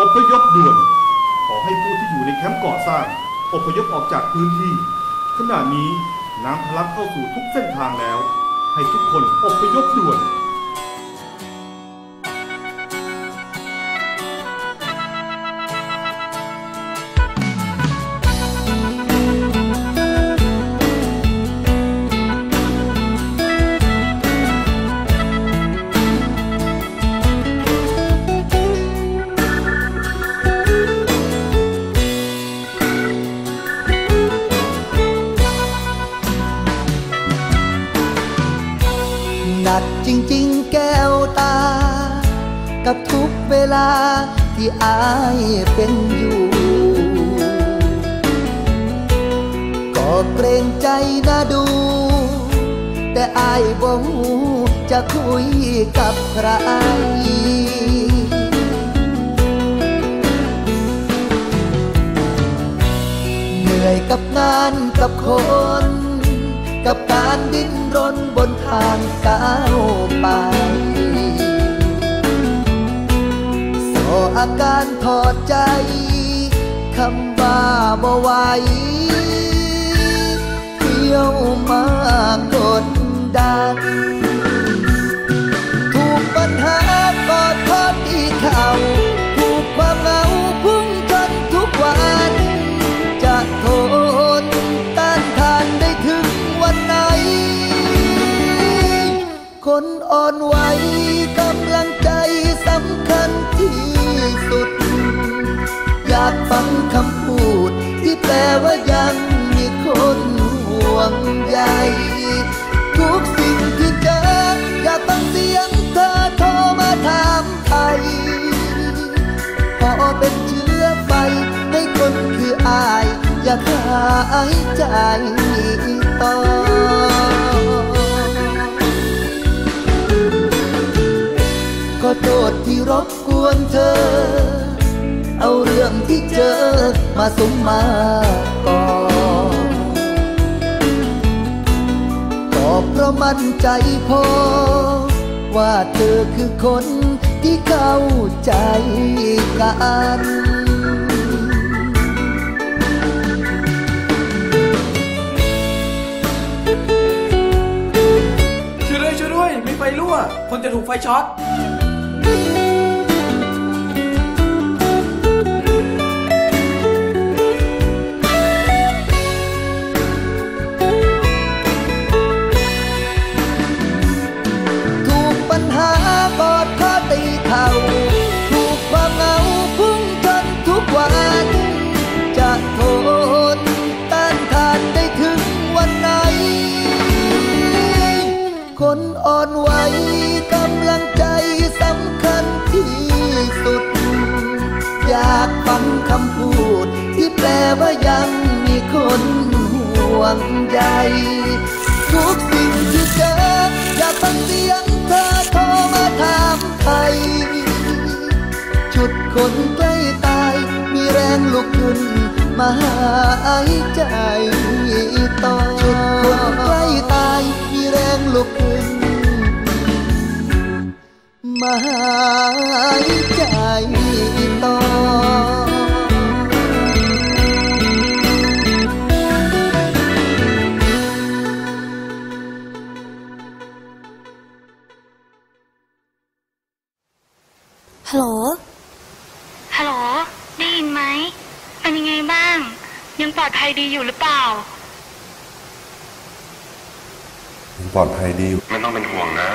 อพยพด่วน ขอให้ผู้ที่อยู่ในแคมป์ก่อสร้าง อพยพออกจากพื้นที่ ขณะนี้น้ำทะลักเข้าสู่ทุกเส้นทางแล้ว ให้ทุกคนอพยพด่วน ลาที่อายเป็นอยู่ ก็เกรงใจน่าดู แต่อายบ่หูจะคุยกับใครเหนื่อยกับงานกับคน กับการดิ้นรนบนทางก้าวไป อาการถอดใจ คำว่าบ่ไหวเที่ยวมากดดัน วงใยทุกสิ่งที่เจออย่ากฟังเสียงเธอโทรมาถามไทยพอเป็นเชื้อไฟให้คนคืออาย อย่ากหายใจต่อก็โทษที่รบกวนเธอ เอาเรื่องที่เจอมาสมมาก่อน ราะมั่นใจพอ ว่าเธอคือคนที่เข้าใจกันช่วยด้วยช่วยด้วย มีไฟรั่ว คนจะถูกไฟช็อต คนอ่อนไหวกำลังใจสำคัญที่สุด อยากฟังคำพูด ที่แปลว่ายังมีคนห่วงใยทุกสิ่งที่เจออย่ากฟังเสียงเธอโทรมาถามไทยชุดคนใกล้ตาย มีแรงลุกขึ้นมาหายใจต่อชุดคนใกล้ มาหายใจต่อฮัลโหล ฮัลโหล ได้ยินไหม เป็นยังไงบ้าง ยังปลอดภัยดีอยู่หรือเปล่า ยังปลอดภัยดีอยู่ไม่ต้องเป็นห่วงนะ